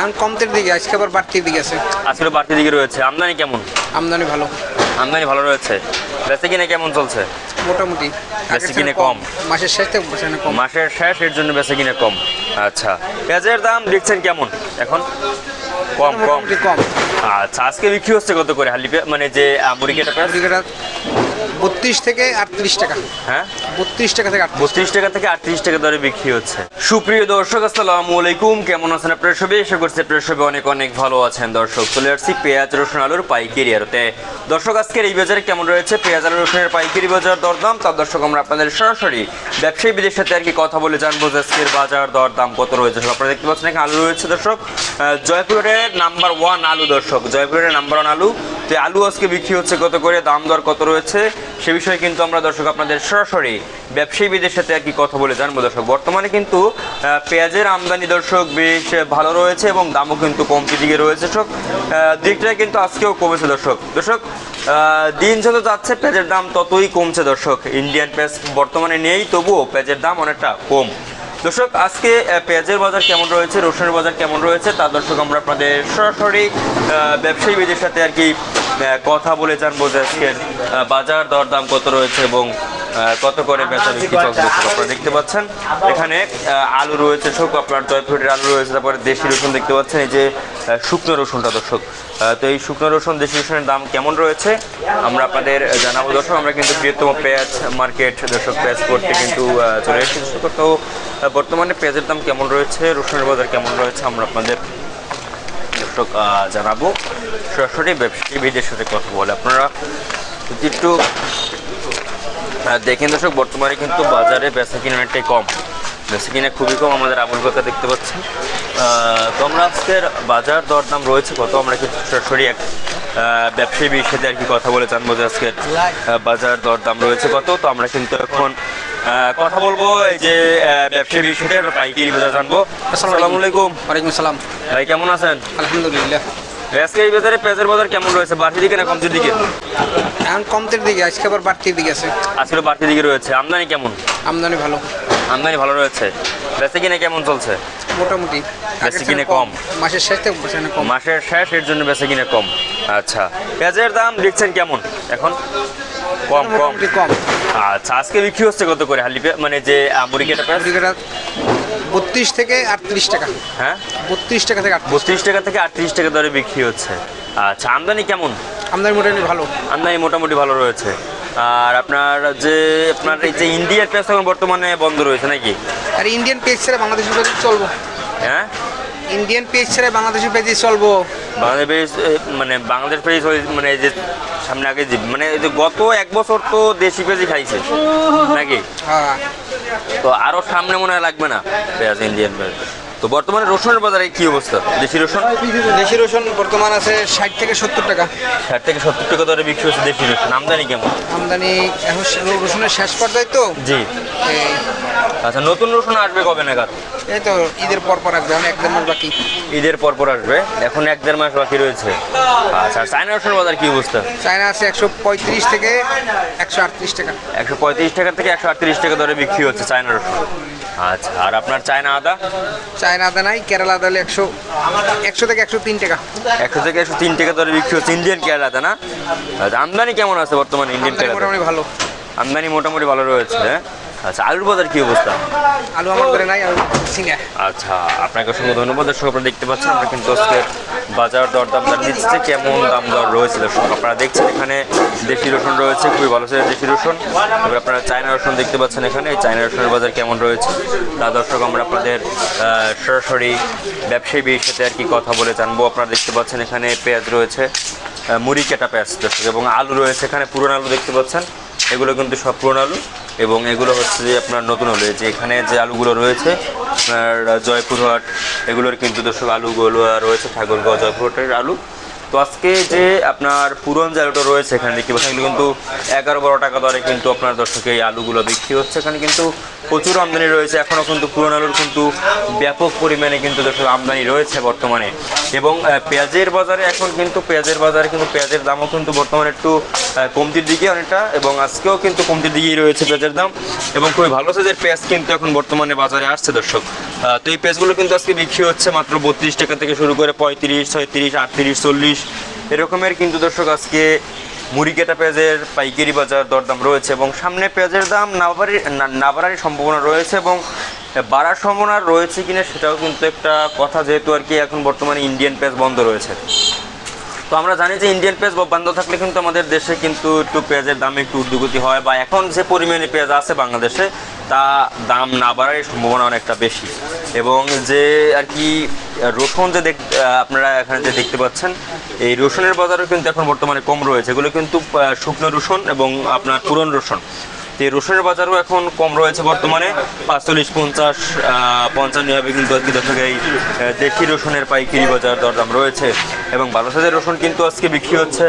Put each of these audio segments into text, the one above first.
এখন কমতের দিকে আজকে আবার বাড়তির দিকে আছে। আজকে বাড়তি দিকে রয়েছে। আমদানি কেমন? আমদানি ভালো। আমদানি ভালো রয়েছে। বেচে কিনে কেমন চলছে? মোটামুটি। বেশি কিনে কম। মাসের শেষ থেকে কম। মাসের শেষ এর জন্য বেচে কিনে কম। আচ্ছা। পেঁয়াজের দাম দেখছেন কেমন? এখন কম কম। কম। আচ্ছা আজকে বিক্রি হচ্ছে কত করে হালি মানে যে মুরগিটা বত্রিশ থেকে আটত্রিশ টাকা। হ্যাঁ? বত্রিশ টাকা থেকে বত্রিশ টাকা থেকে আটত্রিশ টাকা দরে বিক্রি হচ্ছে। সুপ্রিয় দর্শক আসসালামু আলাইকুম। কেমন আছেন আপনার সবাই? আশা করছি আপনার সবাই অনেক অনেক ভালো আছেন। দর্শক চলে আসছি পেঁয়াজ রসুন আলুর পাইকারি আরতে দর্শক আজকের এই বাজারে কেমন রয়েছে? পেঁয়াজ আলু রসুনের পাইকারি বাজার দরদাম? তার দর্শক আমরা আপনাদের সরাসরি ব্যবসায়ী বিদের সাথে আর কি কথা বলে জানব যে আজকের বাজার দরদাম কত রয়েছে। আপনারা দেখতে পাচ্ছেন এখানে আলু রয়েছে। দর্শক জয়পুরের নাম্বার ওয়ান আলু দর্শক জয়পুরের নাম্বার ওয়ান আলু। তো আলু আজকে বিক্রি হচ্ছে কত করে দাম দর কত রয়েছে সে বিষয়ে কিন্তু আমরা দর্শক আপনাদের সরাসরি ব্যবসায়ীদের সাথে আর কি কথা বলে জানব। দর্শক বর্তমানে কিন্তু পেঁয়াজের আমদানি দর্শক বেশ ভালো রয়েছে এবং দামও কিন্তু কমতি দিকে রয়েছে। দর্শক আহ, দিকটা কিন্তু আজকেও কমেছে দর্শক। দর্শক দিন যত যাচ্ছে পেঁয়াজের দাম ততই কমছে দর্শক। ইন্ডিয়ান পেঁয়াজ বর্তমানে নেই তবুও পেঁয়াজের দাম অনেকটা কম। দর্শক, আজকে পেঁয়াজের বাজার কেমন রয়েছে, রসুনের বাজার কেমন রয়েছে, তা দর্শক আমরা আপনাদের সরাসরি ব্যবসায়ীদের সাথে আর কি কথা বলে জানব যে আজকের বাজার দর দাম কত রয়েছে এবং কত করে বেচা বিক্রি চলছে আপনারা দেখতে পাচ্ছেন। এখানে আলু রয়েছে সব আপনার জয়ফুটের আলু রয়েছে, তারপরে দেশি রসুন দেখতে পাচ্ছেন, এই যে শুকনো রসুনটা, দর্শক। তো এই শুকনো রসুন দেশি রসুনের দাম কেমন রয়েছে? আমরা আপনাদের জানাব, দর্শক। আমরা কিন্তু বৃহত্তম পেঁয়াজ মার্কেট দর্শক, পেঁয়াজ করতে কিন্তু চলে এসেছি, দর্শক। তো বর্তমানে পেঁয়াজের দাম কেমন রয়েছে? রসুনের বাজার কেমন রয়েছে? আমরা আপনাদের, দর্শক জানাব। সরাসরি ব্যবসায়ীদের সাথে কথা বলে আপনারা যদি একটু দেখেন, দর্শক, বর্তমানে কিন্তু বাজারে বেচা কিনা অনেকটাই কম। বেচা কিনা খুবই কম আমাদের আমুল কথা দেখতে পাচ্ছি তো আমরা আজকের বাজার দরদাম রয়েছে কত আমরা কিন্তু সরাসরি এক ব্যবসায়ী বিষয়ে আর কি কথা বলে জানব যে আজকের বাজার দরদাম রয়েছে কত। তো আমরা কিন্তু এখন কথা বলব এই যে ব্যবসায়ী আমরা পাইকারি বাজার জানব। আসসালামু আলাইকুম। ওয়ালাইকুম সালাম ভাই কেমন আছেন? আলহামদুলিল্লাহ। আজকে এই বাজারে পেঁয়াজের বাজার কেমন রয়েছে? বাড়তির দিকে না কমতির দিকে? এখন কমতের দিকে আজকে আবার বাড়তির দিকে আছে। আজকে বাড়তির দিকে রয়েছে। আমদানি কেমন? আমদানি ভালো। আমদানি ভালো রয়েছে। বেচে কিনে কেমন চলছে? মোটামুটি। বেশি কিনে কম। মাসের শেষ থেকে কম। মাসের শেষ এর জন্য বেচে কিনে কম। আচ্ছা। পেঁয়াজের দাম দেখছেন কেমন? এখন? কম কম। কম। আচ্ছা আজকে বিক্রি হচ্ছে কত করে হালি মানে যে মুরগিটা পেঁয়াজ? মুরগিটা বত্রিশ থেকে আটত্রিশ টাকা। হ্যাঁ? বত্রিশ টাকা থেকে বত্রিশ টাকা থেকে আটত্রিশ টাকা দরে বিক্রি হচ্ছে। আচ্ছা আমদানি কেমন? আমদানি মোটামুটি ভালো। আমদানি মোটামুটি ভালো রয়েছে। আর আপনার যে আপনার এই যে ইন্ডিয়ার পেঁয়াজ এখন বর্তমানে বন্ধ রয়েছে নাকি? আর ইন্ডিয়ান পেজ ছাড়া বাংলাদেশের পেজে চলবো। হ্যাঁ? ইন্ডিয়ান পেজ ছাড়া বাংলাদেশের পেজে চলবো। বাংলাদেশ মানে বাংলাদেশ পেজ মানে এই যে সামনে আগে মানে এই যে গত এক বছর তো দেশি পেঁয়াজই খাইছে নাকি? হ্যাঁ। তো আরও সামনে মনে হয় লাগবে না পেঁয়াজ ইন্ডিয়ান পেঁয়াজ তো বর্তমানে রসুনের বাজারে কি অবস্থা? দেশি রসুন? দেশি রসুন বর্তমান আছে ষাট থেকে সত্তর টাকা। ষাট থেকে সত্তর টাকা দরে বিক্রি হচ্ছে দেশি রসুন। আমদানি কেমন? আমদানি এখন রসুনের শেষ পর্যায়ে তো? জি। আচ্ছা নতুন রসুন আসবে কবে নাগাদ? এই তো ঈদের পর পর আসবে এখন এক দেড় মাস বাকি। ঈদের পর পর আসবে এখন এক দেড় মাস বাকি রয়েছে। আচ্ছা চায়না রসুনের বাজার কি অবস্থা? চায়না আছে একশো পঁয়ত্রিশ থেকে একশো আটত্রিশ টাকা। একশো পঁয়ত্রিশ টাকা থেকে একশো আটত্রিশ টাকা দরে বিক্রি হচ্ছে চায়না রসুন। আচ্ছা আর আপনার চায়না আদা? চায়না আদা নাই কেরালা আদা হলে একশো একশো থেকে একশো তিন টাকা। একশো থেকে একশো তিন টাকা ধরে বিক্রি হচ্ছে ইন্ডিয়ান কেরালা আদা না? আচ্ছা আমদানি কেমন আছে বর্তমানে ইন্ডিয়ান কেরালা মোটামুটি ভালো। আমদানি মোটামুটি ভালো রয়েছে। হ্যাঁ? আচ্ছা আলুর বাজার কি অবস্থা? আলু আমার করে নাই আলু সিঙ্গা আচ্ছা আপনাকে অসংখ্য ধন্যবাদ। দর্শক আপনারা দেখতে পাচ্ছেন আমরা কিন্তু আজকে বাজার দরদাম জানিয়ে দিচ্ছি কেমন দাম দর রয়েছে দর্শক। আপনারা দেখছেন এখানে দেশি রসুন রয়েছে খুবই ভালো সাইজের দেশি রসুন। তবে আপনারা চায়না রসুন দেখতে পাচ্ছেন এখানে এই চায়না রসুনের বাজার কেমন রয়েছে? তা দর্শক আমরা আপনাদের সরাসরি ব্যবসায়ী বিয়ের সাথে আর কি কথা বলে জানব। আপনারা দেখতে পাচ্ছেন এখানে পেঁয়াজ রয়েছে মুড়ি কাটা পেঁয়াজ দর্শক এবং আলু রয়েছে এখানে পুরনো আলু দেখতে পাচ্ছেন। এগুলো কিন্তু সব পুরনো আলু এবং এগুলো হচ্ছে যে আপনার নতুন আলু। যে এখানে যে আলুগুলো রয়েছে, আপনার জয়পুরহাট, এগুলোর কিন্তু দর্শক আলুগুলো রয়েছে, ঠাকুরগাঁও জয়পুরহাটের আলু। তো আজকে যে আপনার পুরন যে আলুটা রয়েছে এখানে দেখতে পাচ্ছেন কিন্তু এগারো বারো টাকা দরে কিন্তু আপনার দর্শক এই আলুগুলো বিক্রি হচ্ছে। এখানে কিন্তু প্রচুর আমদানি রয়েছে। এখনও কিন্তু পুরন আলুর কিন্তু ব্যাপক পরিমাণে কিন্তু দর্শক আমদানি রয়েছে বর্তমানে। এবং পেঁয়াজের বাজারে এখন কিন্তু পেঁয়াজের বাজারে কিন্তু পেঁয়াজের দামও কিন্তু বর্তমানে একটু কমতির দিকে অনেকটা, এবং আজকেও কিন্তু কমতির দিকেই রয়েছে পেঁয়াজের দাম। এবং খুবই ভালো সাইজের পেঁয়াজ কিন্তু এখন বর্তমানে বাজারে আসছে দর্শক। তো এই পেঁয়াজগুলো কিন্তু আজকে বিক্রি হচ্ছে মাত্র বত্রিশ টাকা থেকে শুরু করে পঁয়ত্রিশ, ছয়ত্রিশ, আটত্রিশ, চল্লিশ এরকমের কিন্তু দর্শক আজকে মুড়ি কেটা পেঁয়াজের পাইকারি বাজার দরদাম রয়েছে এবং সামনে পেঁয়াজের দাম না বাড়ার না- বাড়ারই সম্ভাবনা রয়েছে এবং বাড়ার সম্ভাবনা রয়েছে কিনা সেটাও কিন্তু একটা কথা যেহেতু আর কি এখন বর্তমানে ইন্ডিয়ান পেঁয়াজ বন্ধ রয়েছে। তো আমরা জানি যে ইন্ডিয়ান পেঁয়াজ বন্ধ থাকলে কিন্তু আমাদের দেশে কিন্তু একটু পেঁয়াজের দাম একটু ঊর্ধ্বগতি হয় বা এখন যে পরিমাণে পেঁয়াজ আছে বাংলাদেশে, তা দাম না বাড়ার সম্ভাবনা অনেকটা বেশি। এবং যে আর কি রসুন যে দেখ আপনারা এখানে যে দেখতে পাচ্ছেন, এই রসুনের বাজারও কিন্তু এখন বর্তমানে কম রয়েছে। এগুলো কিন্তু শুকনো রসুন এবং আপনার পুরন রসুন। তো এই রসুনের বাজারও এখন কম রয়েছে বর্তমানে। পাঁচচল্লিশ, পঞ্চাশ পঞ্চান্ন হবে কিন্তু আজকে দর্শক এই দেশি রসুনের পাইকারি বাজার দরদাম রয়েছে। এবং ভালো সাইজের রসুন কিন্তু আজকে বিক্রি হচ্ছে।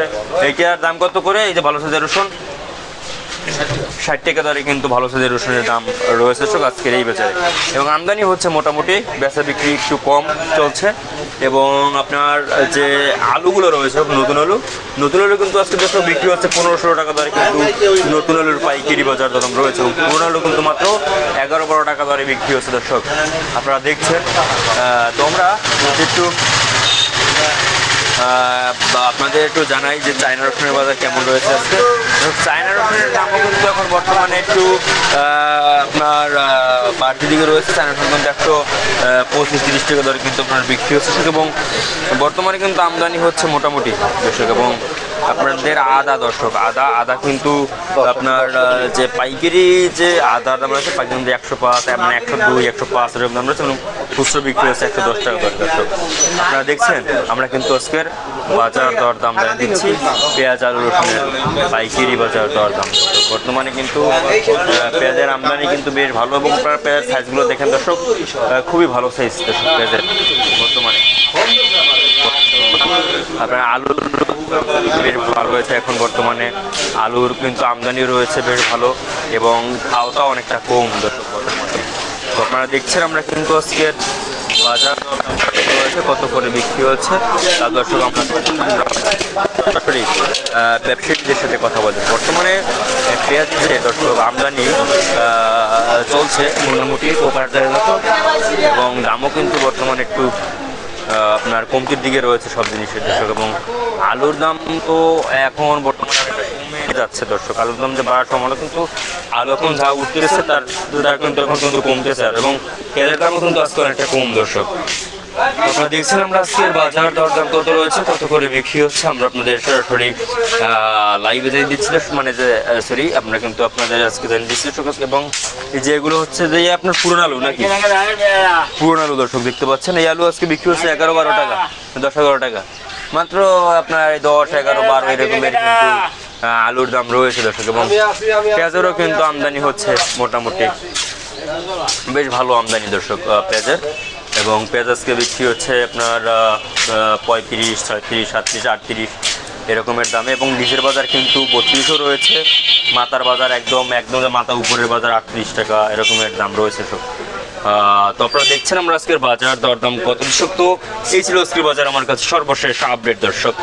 এইটার দাম কত করে? এই যে ভালো সাইজের রসুন। ষাট টাকা দরে কিন্তু ভালো সাইজের রসুনের দাম রয়েছে সব আজকের এই বাজারে। এবং আমদানি হচ্ছে মোটামুটি বেচা বিক্রি একটু কম চলছে। এবং আপনার যে আলুগুলো রয়েছে নতুন আলু নতুন আলু কিন্তু আজকে দেশে বিক্রি হচ্ছে পনেরোশো টাকা দরে কিন্তু নতুন আলুর পাইকারি বাজার দাম রয়েছে। পুরোনো আলু কিন্তু মাত্র এগারো বারো টাকা দরে বিক্রি হচ্ছে দর্শক। আপনারা দেখছেন আহ, তো আমরা একটু আপনাদের একটু জানাই যে চায়না রসুনের বাজার কেমন রয়েছে আজকে? চায়না রসুনের দামও কিন্তু এখন বর্তমানে একটু আপনার বাড়তি দিকে রয়েছে। চায়না রসুন কিন্তু একশো পঁচিশ, তিরিশ টাকা দরে কিন্তু আপনার বিক্রি হচ্ছে। এবং বর্তমানে কিন্তু আমদানি হচ্ছে মোটামুটি। এবং আপনাদের আদা দর্শক, আদা আদা কিন্তু আপনার যে পাইকারি যে আদা দাম রয়েছে, পাইকারি একশো পাঁচ মানে একশো দুই, একশো পাঁচ এরকম দাম রয়েছে, এবং খুচরো বিক্রি হচ্ছে একশো দশ টাকা দরে দর্শক। আপনারা দেখছেন, আমরা কিন্তু আজকের বাজার দর দাম দিচ্ছি, পেঁয়াজ আলু রসুনের পাইকারি বাজার দর দাম। বর্তমানে কিন্তু পেঁয়াজের আমদানি কিন্তু বেশ ভালো, এবং আপনার পেঁয়াজ সাইজগুলো দেখেন দর্শক খুবই ভালো সাইজ দর্শক, পেঁয়াজের বর্তমানে। আপনার আলুর বেশ ভালো রয়েছে এখন বর্তমানে। আলুর কিন্তু আমদানি রয়েছে বেশ ভালো এবং খাওয়াটাও অনেকটা কম দর্শক তো আপনারা দেখছেন আমরা কিন্তু আজকের বাজার রয়েছে কত করে বিক্রি হচ্ছে। তা দর্শক সরাসরি ব্যবসায়ীদের সাথে কথা বলছি বর্তমানে আহ, পেঁয়াজ যে দর্শক আমদানি চলছে মোটামুটি কোপারদের মতো এবং দামও কিন্তু বর্তমানে একটু আপনার কমতির দিকে রয়েছে সব জিনিসের দর্শক এবং আলুর দাম তো এখন বর্তমানে কমে যাচ্ছে দর্শক। আলুর দাম যে বাড়ার সময় কিন্তু আলু এখন যা উঠতেছে তার তার কিন্তু এখন কিন্তু কমতেছে আর এবং তেলের দামও কিন্তু আজকে অনেকটা কম দর্শক। আমরা আজকের বাজার দরদাম কত রয়েছে, কত করে বিক্রি হচ্ছে, আমরা আপনাদের সরাসরি লাইভে জানিয়ে দিচ্ছিলাম মানে যে সরি আমরা কিন্তু আপনাদের আজকে জানিয়ে দিচ্ছি এবং এই যে এগুলো হচ্ছে যে আপনার পুরনো আলু নাকি? পুরনো আলু দর্শক দেখতে পাচ্ছেন, এই আলু আজকে বিক্রি হচ্ছে এগারো বারো টাকা, দশ এগারো টাকা। মাত্র আপনার দশ, এগারো, বারো এরকমের কিন্তু আলুর দাম রয়েছে দর্শক। এবং পেঁয়াজেরও কিন্তু আমদানি হচ্ছে মোটামুটি। বেশ ভালো আমদানি দর্শক পেঁয়াজের। এবং পেঁয়াজ আজকে বিক্রি হচ্ছে আপনার পঁয়ত্রিশ, ছয়ত্রিশ, সাতত্রিশ, আটত্রিশ এরকমের দামে এবং নিজের বাজার কিন্তু বত্রিশও রয়েছে। মাতার বাজার একদম একদম মাথা উপরের বাজার আটত্রিশ টাকা এরকমের দাম রয়েছে সব। তো আপনারা দেখছেন আমরা আজকের বাজার দরদাম কত দর্শক তো এই ছিল আজকের বাজার, আমার কাছে সর্বশেষ আপডেট দর্শক।